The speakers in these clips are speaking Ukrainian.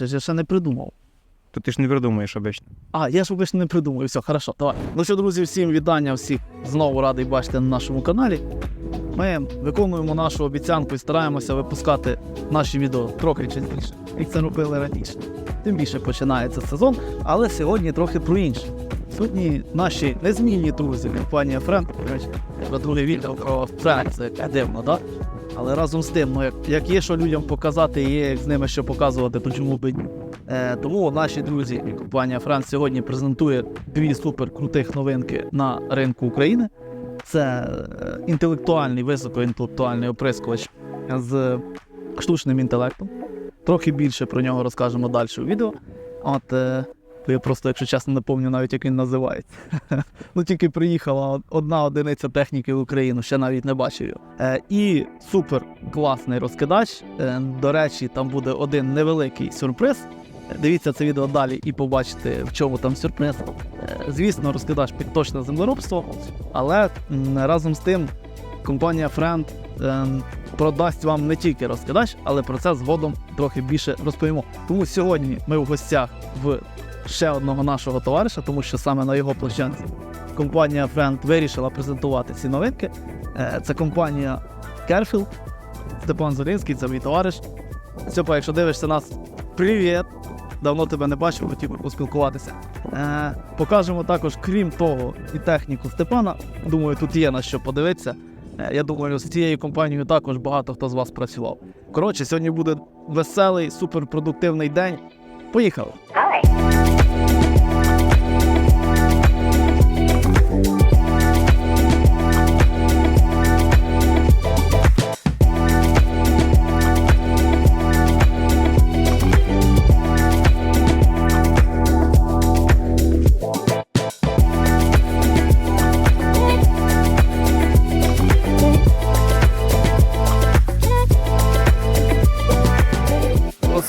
Пишеш? Я ще не придумав. То ти ж не придумаєш обично. А, я ж обично не придумаю. Все, хорошо, давай. Ну що, друзі, всім вітання, всіх знову радий бачити на нашому каналі. Ми виконуємо нашу обіцянку і стараємося випускати наші відео трохи частіше, як це робили раніше. Тим більше починається сезон, але сьогодні трохи про інше. Сьогодні наші незмінні друзі, компанія Френд, до про друге відео про Френд, це дивно, так? Але разом з тим, ну як, як є що людям показати, є як з ними що показувати, то чому б ні? Е, тому наші друзі, і компанія Франц сьогодні презентує дві супер крутих новинки на ринку України. Це е, інтелектуальний, високоінтелектуальний оприскувач з штучним інтелектом. Трохи більше про нього розкажемо далі у відео. От е, я просто, якщо чесно, не пам'ятаю навіть, як він називається. ну тільки приїхала одна одиниця техніки в Україну, ще навіть не бачив. Е, і супер класний розкидач. Е, до речі, там буде один невеликий сюрприз. Е, Дивіться це відео далі і побачите, в чому там сюрприз. Е, Звісно, розкидач під точне землеробство, але м, разом з тим компанія Friend е, продасть вам не тільки розкидач, але про це згодом трохи більше розповімо. Тому сьогодні ми в гостях в ще одного нашого товариша, тому що саме на його площадці компанія Friend вирішила презентувати ці новинки. Е, Це компанія Carfield. Степан Зоринський, це мій товариш. Степа, якщо дивишся нас, привіт! Давно тебе не бачив, хотів би поспілкуватися. Е, покажемо також, крім того, і техніку Степана. Думаю, тут є на що подивитися. Е, я думаю, з цією компанією також багато хто з вас працював. Коротше, сьогодні буде веселий, суперпродуктивний день. Поїхали!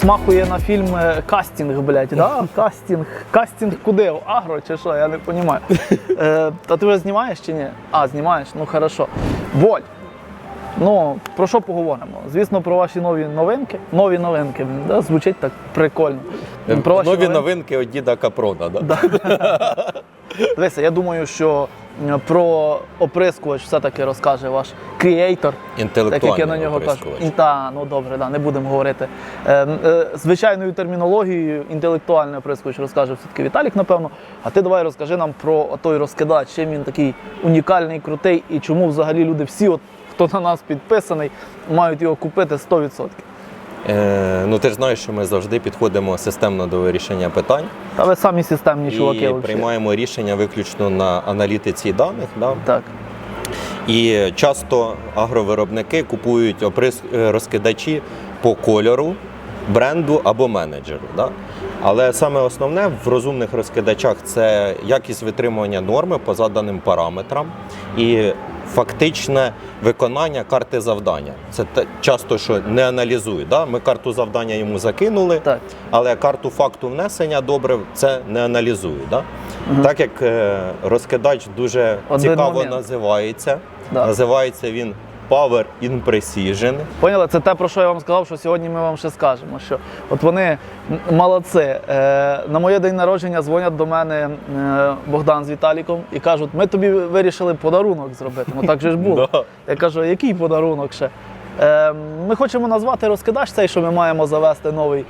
Смахує на фільм е, кастинг, блядь, да? Кастинг. Кастинг куди? В Агро чи що? Я не розумію. Е, а ти вже знімаєш чи ні? А, знімаєш? Ну хорошо. Воль. Ну, про що поговоримо? Звісно, про ваші нові новинки. Нові новинки, да? звучить так прикольно. Про ваші Нові новинки. новинки від діда Капрона. Да? Да. Дивися, я думаю, що про оприскувач все-таки розкаже ваш креатор. Так як я на нього кажу. та, ну добре, да, не будемо говорити. Е, е, звичайною термінологією, інтелектуальний оприскувач розкаже все-таки Віталік, напевно. А ти давай розкажи нам про той розкидач, чим він такий унікальний, крутий, і чому взагалі люди всі, от, хто на нас підписаний, мають його купити 100%. Е, ну ти ж знаєш, що ми завжди підходимо системно до вирішення питань Та ви самі системні чуваки. і приймаємо рішення виключно на аналітиці даних. Да? Так. І часто агровиробники купують оприс... е, розкидачі по кольору, бренду або менеджеру. Да? Але саме основне в розумних розкидачах це якість витримування норми по заданим параметрам і фактичне виконання карти завдання. Це часто що не аналізують. Да? Ми карту завдання йому закинули, Так. але карту факту внесення добре це не аналізують. Да? Так як е, розкидач дуже Один цікаво момент. називається. Да. Називається він Power in Precision. Поняли? Це те, про що я вам сказав, що сьогодні ми вам ще скажемо. Що от вони молодці. Е, на моє день народження дзвонять до мене е, Богдан з Віталіком і кажуть, ми тобі вирішили подарунок зробити. Ну так же ж було. Я кажу, який подарунок ще? Е, ми хочемо назвати розкидач цей, що ми маємо завести новий,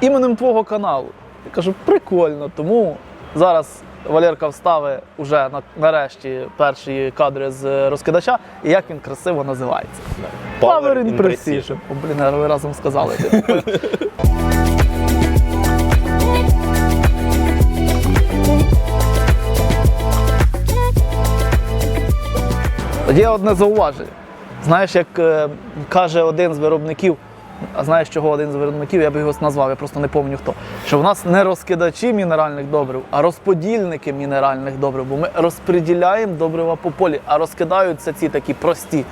іменем твого каналу. Я кажу, прикольно, тому зараз. Валерка вставить уже на, нарешті перші кадри з розкидача, і як він красиво називається. Power in Precision. О, блін, ви разом сказали. Є одне зауваження. Знаєш, як е, каже один з виробників, а знаєш, чого один з виробників, я би його назвав, я просто не пам'ятаю хто. Що в нас не розкидачі мінеральних добрив, а розподільники мінеральних добрив. Бо ми розподіляємо добрива по полі, а розкидаються ці такі прості.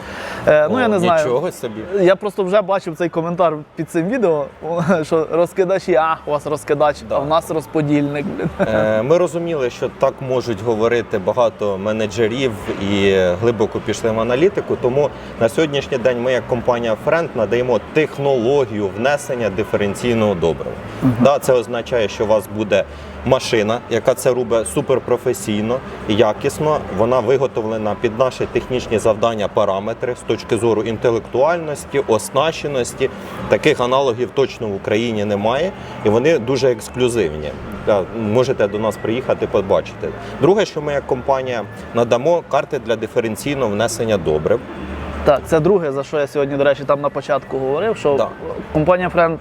Е, ну я не знаю. Нічого собі. Я просто вже бачив цей коментар під цим відео, що розкидачі, а у вас розкидач, а у нас розподільник. Е, Ми розуміли, що так можуть говорити багато менеджерів і глибоко пішли в аналітику. Тому на сьогоднішній день ми, як компанія Friend, надаємо технологію технологію внесення диференційного добрива. Да, це означає, що у вас буде машина, яка це робить суперпрофесійно якісно. Вона виготовлена під наші технічні завдання, параметри з точки зору інтелектуальності, оснащеності. Таких аналогів точно в Україні немає, і вони дуже ексклюзивні. Да, Можете до нас приїхати, побачити. Друге, що ми як компанія надамо карти для диференційного внесення добрив. Так, це друге, за що я сьогодні, до речі, там на початку говорив, що Да. компанія Friend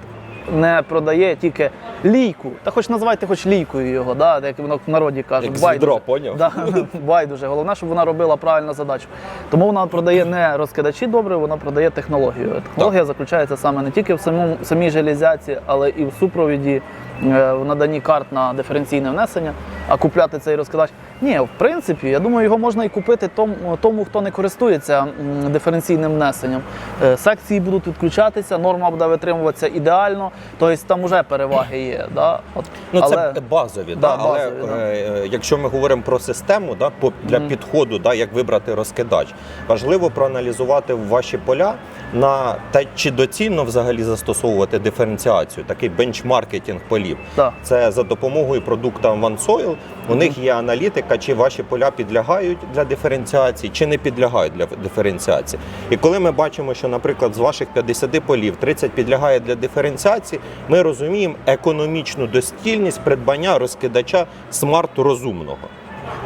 не продає тільки лійку. Та хоч називайте хоч лійкою його, да, як воно в народі кажуть. Як байдуже. поняв? Да, байдуже. Головне, щоб вона робила правильну задачу. Тому вона продає не розкидачі добре, вона продає технологію. Технологія заключається саме не тільки в самому самій железяці, але і в супровіді в наданні карт на диференційне внесення, а купляти цей розкидач. Ні, в принципі, я думаю, його можна і купити тому, тому хто не користується диференційним внесенням. Е, Секції будуть відключатися, норма буде витримуватися ідеально, тобто там вже переваги є. Да? От, Ну, але... це базові, Да, да, але базові, да. е, е, якщо ми говоримо про систему, да, для Мгм. підходу, да, як вибрати розкидач, важливо проаналізувати ваші поля на те, чи доцільно взагалі застосовувати диференціацію, такий бенчмаркетинг полів. Так. Це за допомогою продукту OneSoil. У них є аналітика, чи ваші поля підлягають для диференціації, чи не підлягають для диференціації. І коли ми бачимо, що, наприклад, з ваших 50 полів 30 підлягає для диференціації, ми розуміємо економічну достільність придбання розкидача смарту розумного.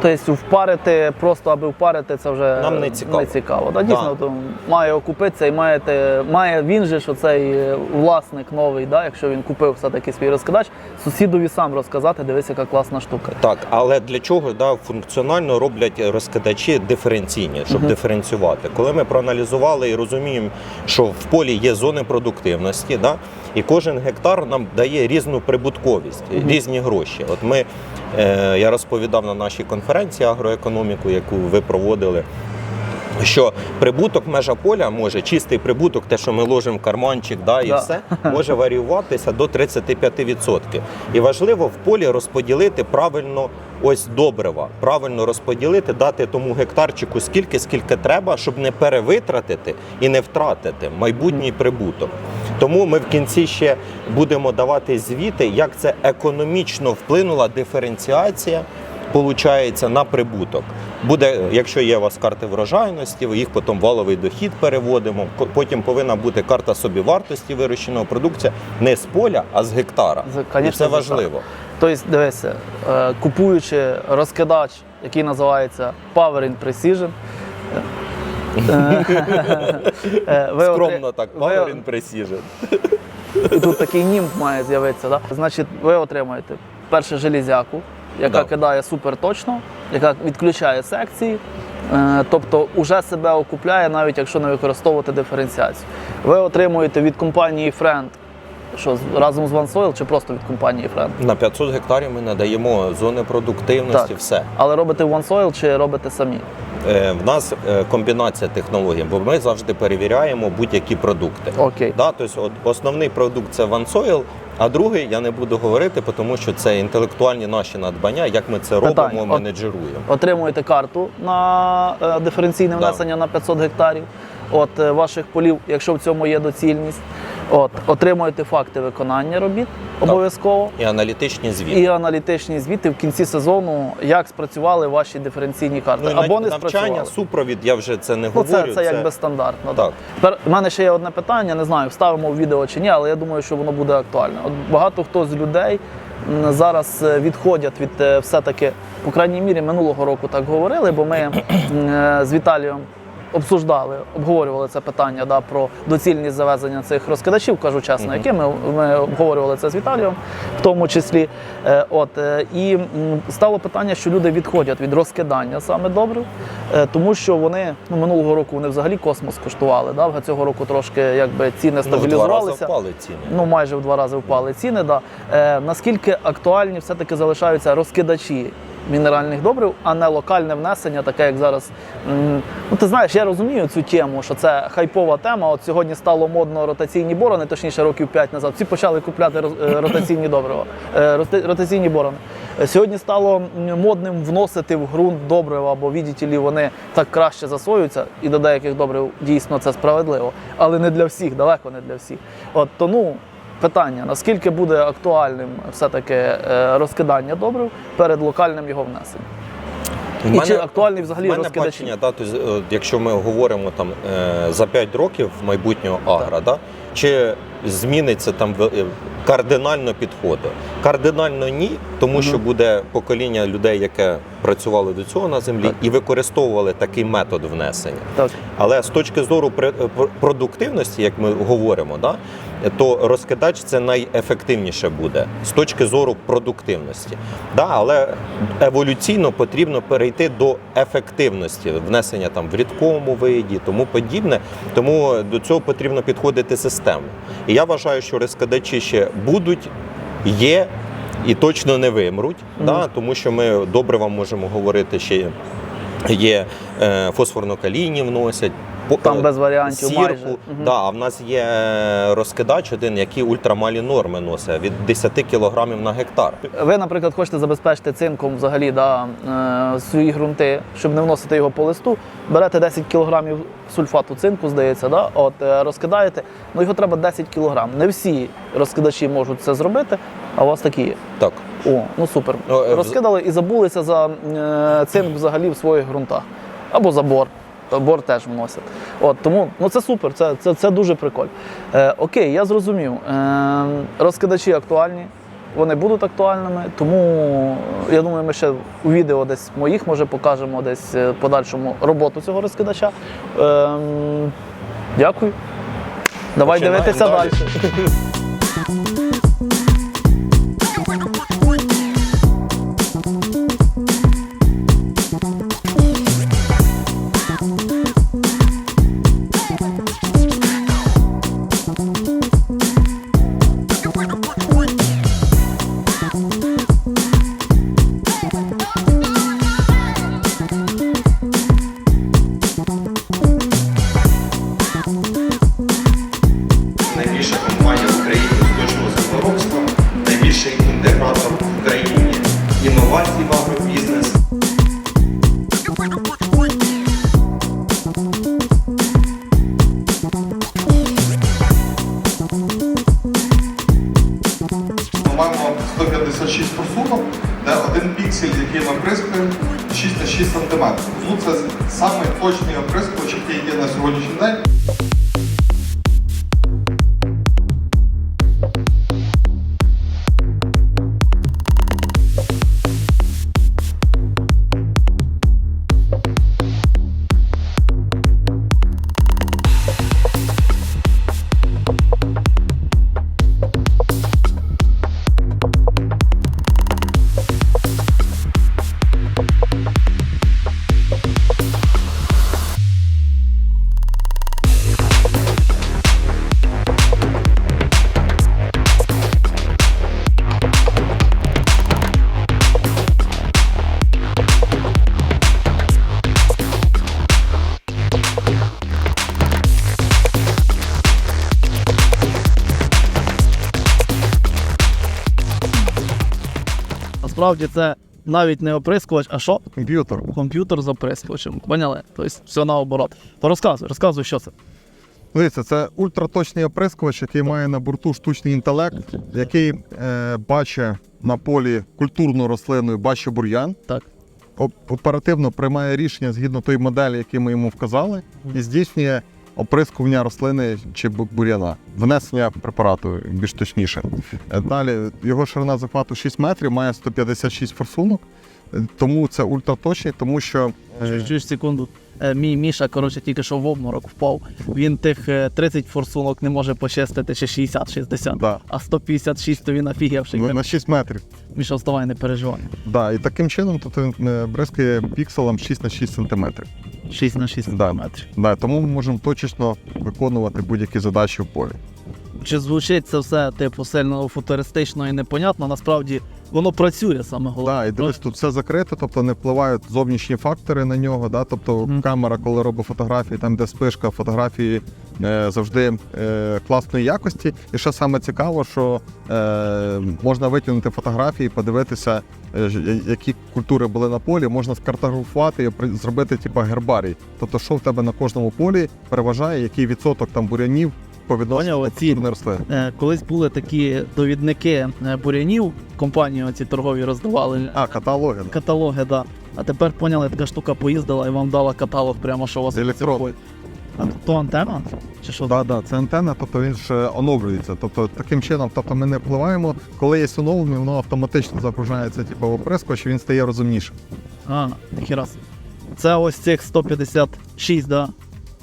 Тобто впарити, просто аби впарити, це вже Нам не цікаво. Не цікаво. Да, дійсно, Да. то має окупитися і маєте, має він же, що цей е, власник новий, да, якщо він купив все-таки свій розкидач, сусідові сам розказати, дивись, яка класна штука. Так, але для чого да, функціонально роблять розкидачі диференційні, щоб диференціювати? Коли ми проаналізували і розуміємо, що в полі є зони продуктивності, да, і кожен гектар нам дає різну прибутковість, різні гроші. От ми, е, я розповідав на нашій конференції агроекономіку, яку ви проводили. Що прибуток межа поля може чистий прибуток, те, що ми ложимо в карманчик, да, і Да. все, може варіюватися до 35%. І важливо в полі розподілити правильно ось добрива, правильно розподілити, дати тому гектарчику скільки, скільки треба, щоб не перевитратити і не втратити майбутній прибуток. Тому ми в кінці ще будемо давати звіти, як це економічно вплинула диференціація. Получається на прибуток. Буде, якщо є у вас карти врожайності, ви їх потім валовий дохід переводимо. Потім повинна бути карта собівартості вирощеного продукція не з поля, а з гектара. З- І це важливо. Тобто, дивися, е, купуючи розкидач, який називається Power in Precision, е, е, ви Скромно так, Power in Precision. І тут такий німб має з'явитися. Да? Значить, ви отримаєте перше железяку, яка Да. кидає супер точно, яка відключає секції. Е, Тобто уже себе окупляє, навіть якщо не використовувати диференціацію. Ви отримуєте від компанії Friend, що разом з OneSoil чи просто від компанії Friend. На 500 гектарів ми надаємо зони продуктивності, Так. все. Але робите в OneSoil чи робите самі? Е, В нас е, комбінація технологій, бо ми завжди перевіряємо будь-які продукти. Окей. Да, тобто от основний продукт це OneSoil, а другий я не буду говорити, тому що це інтелектуальні наші надбання, як ми це Питання. робимо, менеджеруємо. Отримуєте карту на диференційне диференційне Да. внесення на 500 гектарів от е, ваших полів, якщо в цьому є доцільність. От, отримуєте факти виконання робіт обов'язково. І аналітичні звіти. І аналітичні звіти в кінці сезону, як спрацювали ваші диференційні карти, Ну, і або не навчання, спрацювали. супровід, я вже це не Ну, говорю. це, це якби стандартно. Так. Тепер в мене ще є одне питання, не знаю, вставимо в відео чи ні, але я думаю, що воно буде актуальне. От багато хто з людей зараз е, відходять від е, все-таки, по крайній мірі, минулого року так говорили, бо ми е, з Віталієм обсуждали, обговорювали це питання да, про доцільність завезення цих розкидачів, кажу чесно, які ми, ми обговорювали це з Віталієм, в тому числі. Е, От, е, і стало питання, що люди відходять від розкидання саме добрив, е, тому що вони ну, минулого року вони взагалі космос коштували. Да? Цього року трошки якби ціни Ну, в два рази стабілізувалися. впали ціни. Ну, майже в два рази впали ціни. Да. Е, наскільки актуальні все-таки залишаються розкидачі, мінеральних добрив, а не локальне внесення, таке як зараз. Ну ти знаєш, я розумію цю тему, що це хайпова тема. От сьогодні стало модно ротаційні борони, точніше років 5 назад. Всі почали купляти е, ротаційні добрива, е, ротаційні борони. Сьогодні стало модним вносити в ґрунт добрива, бо відділі вони так краще засвоюються, і до деяких добрив дійсно це справедливо, але не для всіх, далеко не для всіх. От то ну. Питання: наскільки буде актуальним все-таки е, розкидання добрив перед локальним його внесенням? І чи актуальний взагалі мене розкидачі? бачення, да, то, е, якщо ми говоримо там е, за 5 років майбутнього агра, да, чи зміниться там кардинально підходи? Кардинально ні, тому що буде покоління людей, яке працювало до цього на землі Так. і використовували такий метод внесення. Так. Але з точки зору продуктивності, як ми говоримо, да, то розкидач це найефективніше буде з точки зору продуктивності. Да, але еволюційно потрібно перейти до ефективності, внесення там в рідкому виді, тому подібне. Тому до цього потрібно підходити системно. І я вважаю, що розкидачі ще будуть, є і точно не вимруть, да, тому що ми добре вам можемо говорити ще. Є е, фосфорно-калійні вносять. Там е, без варіантів сірку. майже. Да, а в нас є е, розкидач один, який ультрамалі норми носить від 10 кг на гектар. Ви, наприклад, хочете забезпечити цинком взагалі да, свої ґрунти, щоб не вносити його по листу. Берете 10 кг сульфату цинку, здається, да? От, розкидаєте, ну його треба 10 кг. Не всі розкидачі можуть це зробити, а у вас такі є. Так. О, ну супер. Ну, е, Розкидали і забулися за е, цинк взагалі в своїх ґрунтах. Або за бор. Бор теж вносять. От, тому ну, це супер, це, це, це дуже прикольно. Е, окей, я зрозумів. Е, розкидачі актуальні, вони будуть актуальними, тому я думаю, ми ще у відео десь моїх може покажемо десь е, подальшому роботу цього розкидача. Е, дякую. Давай Починаємо дивитися далі. далі. Маємо 156 просунок, де один піксель, який ми оприскуємо, 6 на 6 см. Ну, це самий точний оприскувач, який є на сьогоднішній день. Насправді це навіть не оприскувач, а що? Комп'ютер. Комп'ютер з оприскувачем. Поняли? Тобто все наоборот. То розказуй, розказуй, що це. Дивіться, це ультраточний оприскувач, який має на борту штучний інтелект, який е, бачить на полі культурну рослину і бачить бур'ян. Так. Оп- Оперативно приймає рішення згідно тої моделі, яку ми йому вказали, і здійснює оприскування рослини чи бу- бур'яна, внесення препарату більш точніше. Е, Далі його ширина захвату 6 метрів, має 156 форсунок. Е, Тому це ультраточний, тому що е, Чуєш секунду. Е, Мій Міша, коротше, тільки що в обморок впав. Він тих е, 30 форсунок не може почистити, чи 60-60. да, А 156 то він офігівший. на 6 метрів. Міша, вставай, не переживай. Да, і таким чином е, бризкає пікселом 6 на 6 см. 6 на 6 Да. Да, тому ми можемо точечно виконувати будь-які задачі в полі. Чи звучить це все типу сильно футуристично і непонятно, насправді воно працює саме головне. Да, і дивись, тут все закрито, тобто не впливають зовнішні фактори на нього. Да? Тобто Мгм. камера, коли робить фотографії, там де спишка, фотографії е, завжди е, класної якості. І що саме цікаво, що е, можна витягнути фотографії, подивитися, е, які культури були на полі, можна скартографувати і зробити типу, гербарій. Тобто, що в тебе на кожному полі переважає, який відсоток там бурянів Поняв, культурної. Е, Колись були такі довідники е, бурянів, компанії оці торгові роздавали А, каталоги. каталоги, да. А тепер поняли, така штука поїздила і вам дала каталог прямо, що у вас Електронний. А то антенна? Чи що? Да, да, це антенна, тобто він ж оновлюється. Тобто таким чином, тобто ми не впливаємо. Коли є оновлення, воно автоматично загружається типу, в оприскувач, і він стає розумнішим. А, ніхіра. собі. Це ось цих 156, да,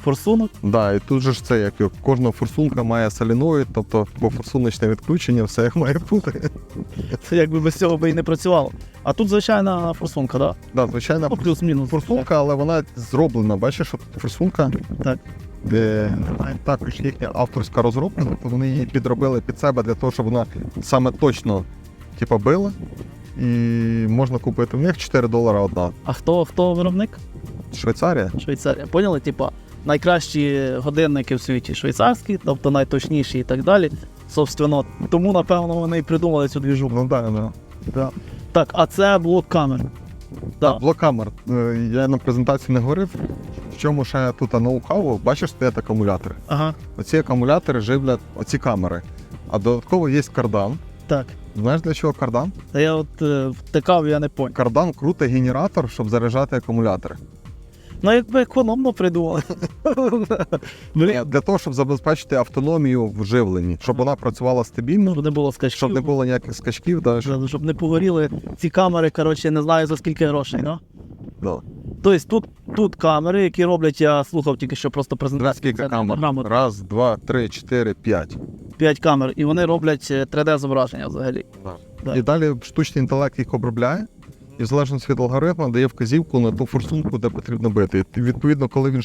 форсунок. Да, і тут же ж це як кожна форсунка має соліноїд, тобто по форсуночне відключення, все як має бути. Це якби без цього би і не працювало. А тут звичайна форсунка, да? Да, звичайно, Ну, плюс-мінус. форсунка, але вона зроблена. Бачиш, от форсунка, Так. де також їхня авторська розробка, тобто вони її підробили під себе для того, щоб вона саме точно типу, била. І можна купити в них 4 долара одна. А хто, хто виробник? Швейцарія. Швейцарія. Поняли? Типа, найкращі годинники в світі швейцарські, тобто найточніші і так далі. Собственно, тому, напевно, вони і придумали цю двіжу. Ну да, да. Да. Так, а це блок камер. Да. Блок камер. Е, Я на презентації не говорив. В чому ще тут ноу-хау, бачиш, стоять акумулятори. Ага. Оці акумулятори живлять оці камери. А додатково є кардан. Так. Знаєш для чого кардан? Та я от е, втикав, я не поняв. Кардан крутить генератор, щоб заряджати акумулятори. Ну, якби економно придумали. Блін, Для того, щоб забезпечити автономію в живленні, щоб вона працювала стабільно, щоб не було скачків. щоб не було ніяких скачків. Да, щоб... Щоб не погоріли ці камери, коротше, не знаю за скільки грошей, да? Да. Тобто тут, тут камери, які роблять, я слухав тільки що просто презентацію. скільки камер? Раз, два, три, чотири, п'ять. 5 камер, і вони роблять 3D-зображення взагалі. Так. І далі штучний інтелект їх обробляє, і в залежності від алгоритму дає вказівку на ту форсунку, де потрібно бити. І відповідно, коли він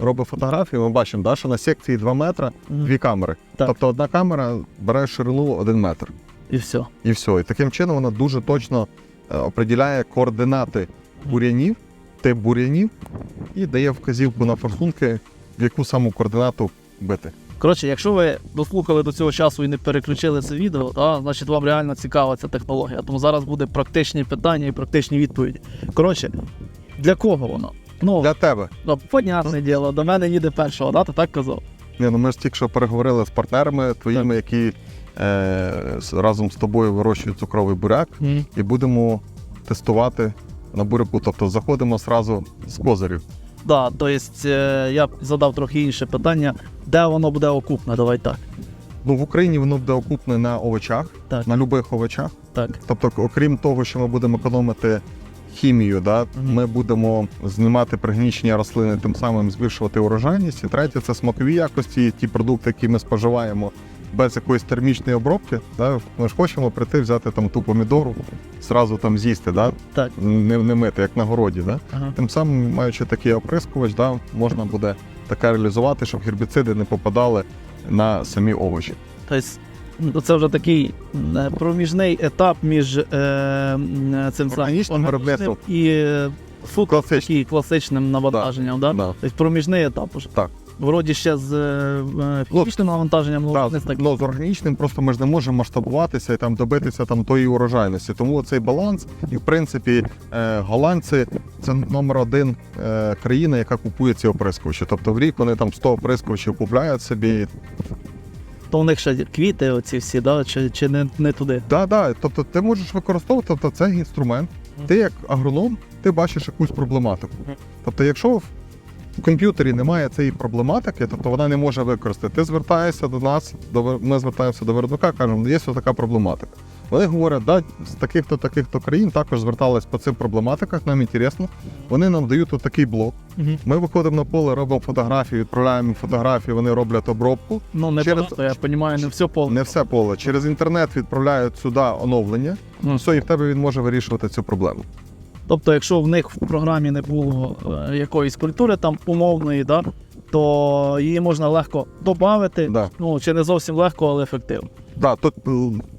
робить фотографію, ми бачимо, да, що на секції 2 метри дві камери. Так. Тобто одна камера бере ширину 1 метр. І все. І все. І таким чином вона дуже точно е, определяє координати бур'янів, тип бур'янів, і дає вказівку на форсунки, в яку саму координату бити. Коротше, якщо ви дослухали до цього часу і не переключили це відео, то, значить вам реально цікава ця технологія. Тому зараз буде практичні питання і практичні відповіді. Коротше, для кого воно? Ну, Для тебе. ну понятне діло, до мене їде першого, да? Ти так казав? Ні, ну ми ж тільки що переговорили з партнерами твоїми, які е, з- разом з тобою вирощують цукровий буряк, і будемо тестувати на буряку. Тобто заходимо зразу з козирів. Да, тобто е, я б задав трохи інше питання, де воно буде окупне, давай так. Ну, в Україні воно буде окупне на овочах, Так. на будь-яких овочах. Так. Тобто, окрім того, що ми будемо економити хімію, да, Мгм. ми будемо знімати пригнічення рослини, тим самим збільшувати урожайність. І третє це смакові якості, ті продукти, які ми споживаємо без якоїсь термічної обробки. Да. Ми ж хочемо прийти, взяти там ту помідору, зразу там з'їсти, да, Так. не, не мити, як на городі. Да. Ага. Тим самим, маючи такий оприскувач, да, можна буде таке реалізувати, щоб гербіциди не попадали на самі овочі. Тобто, ну, це вже такий е, проміжний етап між е, цим Органічним виробництвом. і е, Класичним. такий класичним навантаженням, да. Да. Тобто проміжний етап уже. Так. Вроді ще з е, е, фізичним навантаженням, ну, Так, не з таким. ну, з органічним просто ми ж не можемо масштабуватися і там добитися там тої урожайності. Тому цей баланс, і в принципі, е, голландці це номер один е, країна, яка купує ці оприскувачі. Тобто в рік вони там 100 оприскувачів купляють собі. То у них ще квіти, оці всі, да? чи, чи не, не туди. Да, да, тобто ти можеш використовувати тобто, цей інструмент. Ти як агроном, ти бачиш якусь проблематику. Тобто, якщо в в комп'ютері немає цієї проблематики, тобто вона не може використати. Ти звертаєшся до нас, до ми звертаємося до виробника, кажемо, є ось така проблематика. Вони говорять, да, з таких-то таких-то країн також звертались по цим проблематиках, нам інтересно. Вони нам дають от такий блок. Мгм. Ми виходимо на поле, робимо фотографії, відправляємо фотографії, вони роблять обробку. Ну, не Через- багато, я розумію, не все повне. Не все поле. Через інтернет відправляють сюди оновлення. Мгм. Все, і в тебе він може вирішувати цю проблему. Тобто, якщо в них в програмі не було е, якоїсь культури там умовної, да, то її можна легко додати. Да. Ну, чи не зовсім легко, але ефективно. Да, тут е,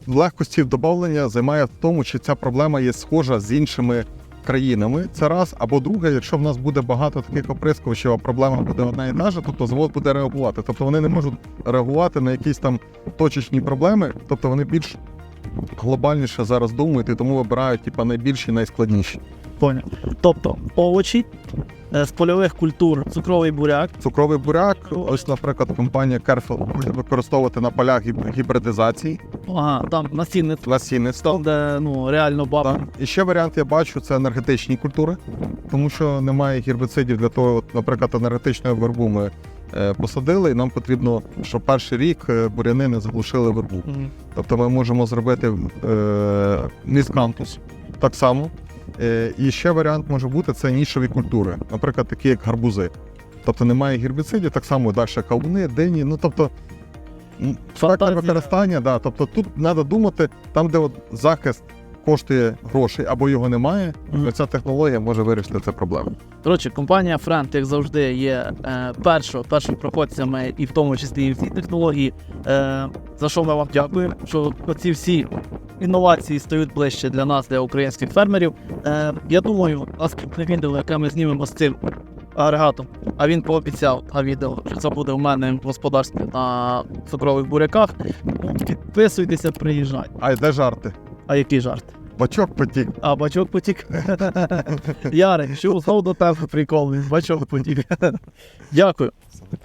легкості додавлення займає в тому, чи ця проблема є схожа з іншими країнами. Це раз. Або друге, якщо в нас буде багато таких оприскувачів, а проблема буде одна і та же, тобто завод буде реагувати. Тобто вони не можуть реагувати на якісь там точечні проблеми, тобто вони більш глобальніше зараз думають і тому вибирають типа, найбільші, найскладніші. Поняв. Тобто овочі е, з польових культур, цукровий буряк. Цукровий буряк, ось, наприклад, компанія Carrefour буде використовувати на полях гібридизації, Ага, там насінництво, насінництва. там, де ну, реально баба. Так. І ще варіант я бачу це енергетичні культури, тому що немає гербіцидів для того, от, наприклад, енергетичну вербу ми посадили, і нам потрібно, щоб перший рік е, буряни не заглушили вербу. Мгм. Тобто ми можемо зробити е, міскантус так само. Е, і ще варіант може бути це нішові культури, наприклад, такі як гарбузи. Тобто немає гербіцидів, так само далі кавуни, дині. Ну тобто Фантазія. використання, да. Тобто тут треба думати, там, де от захист коштує грошей або його немає, Мгм. ця технологія може вирішити цю проблему. Коротше, компанія Френд, як завжди, є е, першо, першим проходцями і в тому числі і в цій технології. Е, за що ми вам дякуємо, що ці всі інновації стають ближче для нас, для українських фермерів. Е, я думаю, наступне відео, яке ми знімемо з цим агрегатом, а він пообіцяв на відео, що це буде в мене в господарстві на цукрових буряках. Підписуйтеся, приїжджайте. А де жарти? А який жарт? Бачок потік. А, бачок потік. Ярик, що знов до тебе прикол, бачок потік. Дякую.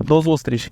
До зустрічі.